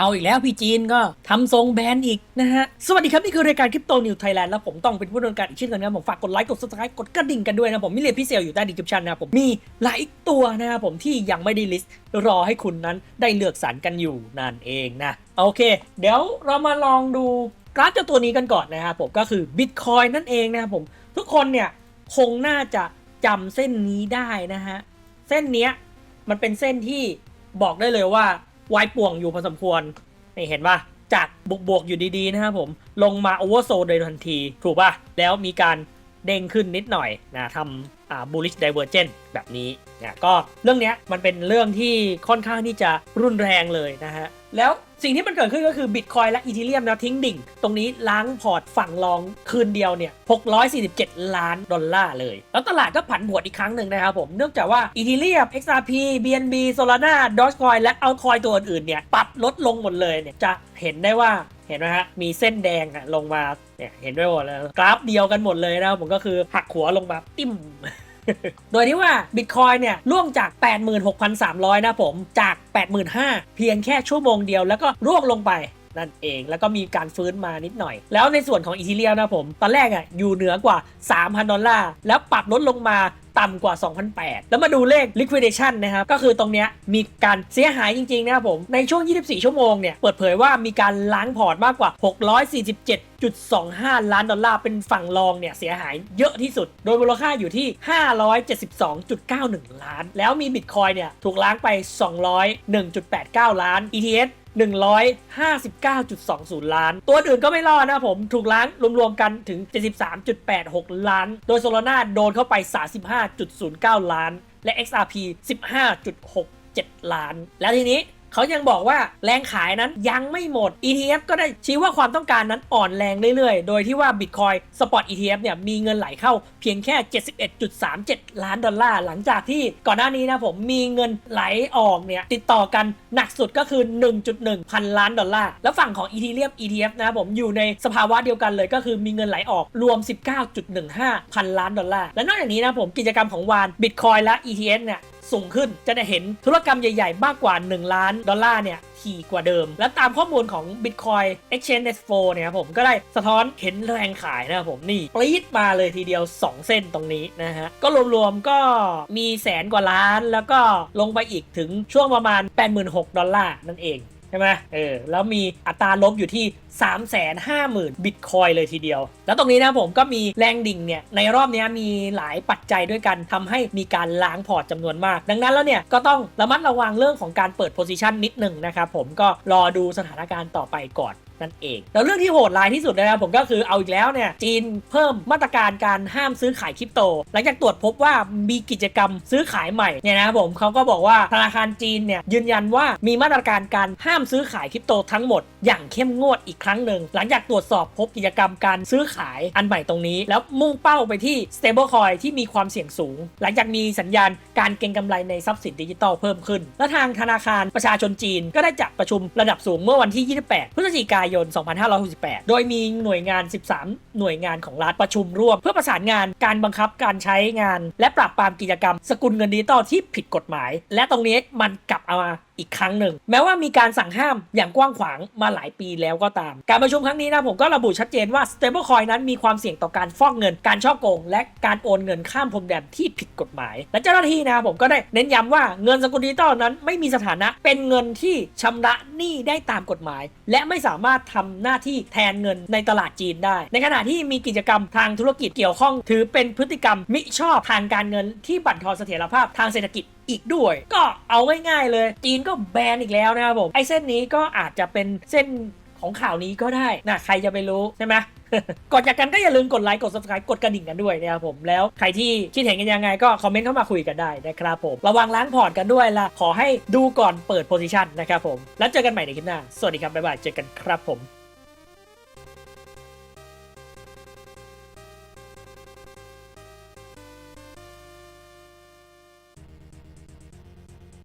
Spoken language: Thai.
เอาอีกแล้วพี่จีนก็ทำทรงแบนอีกนะฮะ สวัสดีครับ นี่คือรายการคริปโตนิวไทยแลนด์แล้วผมต้องเป็นผู้ดำเนินการอีกเช่นเคยนะครับผมฝากกดไลค์กด subscribe กดกระดิ่งกันด้วยนะผมมีเรียนพิเศษอยู่ใต้ดีคริปชันนะผมมีหลายตัวนะครับผมที่ยังไม่ได้ลิสต์รอให้คุณนั้นได้เลือกสรรกันอยู่นั่นเองนะโอเค เดี๋ยวเรามาลองดูกราฟเจ้าตัวนี้กันก่อนนะครับผมก็คือ Bitcoin นั่นเองนะครับผมทุกคนเนี่ยคงน่าจะจำเส้นนี้ได้นะฮะเส้นเนี้ยมันเป็นเส้นที่บอกได้เลยว่า วายป่วงอยู่พอสมควรนี่เห็นป่ะจากบวกบวกๆอยู่ดีๆนะครับผมลงมาโอเวอร์โซโดยทันที ถูกป่ะแล้วมีการเด้งขึ้นนิดหน่อยนะทำ bullish divergence แบบนี้นะก็เรื่องเนี้ยมันเป็นเรื่องที่ค่อนข้างที่จะรุนแรงเลยนะฮะ แล้วสิ่งที่มันเกิดขึ้นก็คือ Bitcoin และ Ethereum นะทิ้งดิ่ง ตรงนี้ล้างพอร์ตฝั่งรองคืนเดียวเนี่ย647 ล้านดอลลาร์เลย แล้วตลาดก็ผันผวนอีกครั้งหนึ่งนะครับผม เนื่องจากว่า Ethereum XRP BNB Solana Dogecoin และ Altcoin ตัวอื่นๆเนี่ยปรับลดลงหมดเลยเนี่ยจะเห็นได้ว่าเห็นไหมฮะมีเส้นแดงอะลงมาเนี่ยเห็นด้วยหมดเลยกราฟเดียวกันหมดเลยนะผมก็คือหักหัวลงมา ติ้ม โดยที่ว่า Bitcoin เนี่ยร่วงจาก 86,300 นะผมจาก 85,000 เพียงแค่ชั่วโมงเดียวแล้วก็ร่วงลงไปนั่นเองแล้วก็มีการฟื้นมานิดหน่อย แล้วในส่วนของอีทีเรียนะผม ตอนแรกอะอยู่เหนือกว่า 3,000 ดอลลาร์ แล้วปรับลดลงมา ต่ำกว่า 2,008 แล้วมาดูเลข liquidation นะครับ ก็คือตรงเนี้ยมีการเสียหายจริง ๆ นะครับผม ในช่วง 24 ชั่วโมงเนี่ย เปิดเผยว่ามีการล้างพอร์ตมากกว่า 647.25 ล้านดอลลาร์เป็นฝั่งรองเนี่ย เสียหายเยอะที่สุด โดยมูลค่าอยู่ที่ 572.91 ล้าน แล้วมี Bitcoin เนี่ย ถูกล้างไป 201.89 ล้าน ETH 159.20 ล้าน ตัวอื่นก็ไม่รอดนะผมถูกล้างรวมๆกันถึง 73.86 ล้าน โดยโซลาร่าโดนเข้าไป 35.09 ล้าน และ XRP 15.67 ล้าน แล้วทีนี้ เขายังบอกว่าแรงขายนั้นยังไม่หมด ETF ก็ได้ชี้ว่าความต้องการนั้นอ่อนแรงเรื่อยๆ โดยที่ว่า Bitcoin Spot ETF เนี่ยมีเงินไหลเข้าเพียงแค่ 71.37 ล้านดอลลาร์ หลังจากที่ก่อนหน้านี้นะผมมีเงินไหลออกเนี่ยติดต่อกันหนักสุดก็คือ 1.1 พันล้านดอลลาร์ แล้วฝั่งของ Ethereum ETF นะผมอยู่ในสภาวะเดียวกันเลยก็คือมีเงินไหลออกรวม 19.15 พันล้านดอลลาร์ และนอกจากนี้นะผมกิจกรรมของวาน Bitcoin และ ETH เนี่ย สูงขึ้นจะได้เห็นธุรกรรมใหญ่ๆ มากกว่า 1 ล้านดอลลาร์เนี่ยถี่กว่าเดิม และตามข้อมูลของ Bitcoin Exchange Expo เนี่ยครับผมก็ได้สะท้อนเห็นแรงขายนะครับผมนี่ปรี๊ดมาเลยทีเดียว 2 เส้นตรงนี้นะฮะ ก็รวมๆก็มีแสนกว่าล้าน แล้วก็ลงไปอีกถึงช่วงประมาณ 86,000 ดอลลาร์นั่นเอง ใช่ไหมเออแล้วมีอัตราลบอยู่ที่ 350,000 บิตคอยเลยทีเดียว แล้วตรงนี้นะผมก็มีแรงดิ่งเนี่ยในรอบนี้มีหลายปัจจัยด้วยกันทำให้มีการล้างพอร์ตจำนวนมาก ดังนั้นแล้วเนี่ยก็ต้องระมัดระวังเรื่องของการเปิดโพซิชันนิดหนึ่งนะครับผมก็รอดูสถานการณ์ต่อไปก่อน นั่นเอง แล้วเรื่องที่โหดร้ายที่สุดนะครับผมก็คือเอาอีกแล้วเนี่ยจีนเพิ่มมาตรการการห้ามซื้อขายคริปโต หลังจากตรวจพบว่ามีกิจกรรมซื้อขายใหม่เนี่ยนะครับผมเขาก็บอกว่าธนาคารจีนเนี่ยยืนยันว่ามีมาตรการการห้ามซื้อขายคริปโตทั้งหมด อย่างเข้มงวดอีกครั้งหนึ่งหลังจากตรวจสอบพบกิจกรรมการซื้อขายอันใหม่ตรงนี้ แล้วมุ่งเป้าไปที่ stablecoin ที่มีความเสี่ยงสูง หลังจากมีสัญญาณการเก็งกำไรในทรัพย์สินดิจิทัลเพิ่มขึ้น และทางธนาคารประชาชนจีนก็ได้จัดประชุมระดับสูงเมื่อวันที่ 28 พฤศจิกายน 2568 โดยมีหน่วยงาน 13 หน่วยงานของรัฐประชุมร่วม เพื่อประสานงานการบังคับการใช้งาน และปราบปรามกิจกรรม สกุลเงินดิจิตอลที่ผิดกฎหมาย และตรงนี้มันกลับเอามา อีกครั้งหนึ่ง แม้ว่ามีการสั่งห้ามอย่างกว้างขวางมาหลายปีแล้วก็ตาม การประชุมครั้งนี้นะผมก็ระบุชัดเจนว่า stablecoin นั้นมีความเสี่ยงต่อการฟอกเงิน การช่อโกง และการโอนเงินข้ามพรมแดนที่ผิดกฎหมาย และเจ้าหน้าที่นะผมก็ได้เน้นย้ำว่าเงินสกุลดิจิตอลนั้นไม่มีสถานะเป็นเงินที่ชำระหนี้ได้ตามกฎหมาย และไม่สามารถทำหน้าที่แทนเงินในตลาดจีนได้ ในขณะที่มีกิจกรรมทางธุรกิจเกี่ยวข้อง ถือเป็นพฤติกรรมมิชอบทางการเงินที่บั่นทอนเสถียรภาพทางเศรษฐกิจ อีกด้วย ก็เอาง่ายๆเลย จีนก็แบนอีกแล้วนะครับผมไอ้เส้นนี้ก็อาจจะเป็นเส้นของข่าวนี้ก็ได้นะใครจะไปรู้ใช่ไหมก่อนจากกันก็อย่าลืมกดไลค์กด subscribe กดกระดิ่งกันด้วยนะครับผมแล้วใครที่คิดเห็นกันยังไงก็คอมเมนต์เข้ามาคุยกันได้นะครับผม ระวังล้างพอร์ตกันด้วยละขอให้ดูก่อนเปิดโพซิชันนะครับผม แล้วเจอกันใหม่ในคลิปหน้า สวัสดีครับ บ๊ายบาย เจอกันครับผม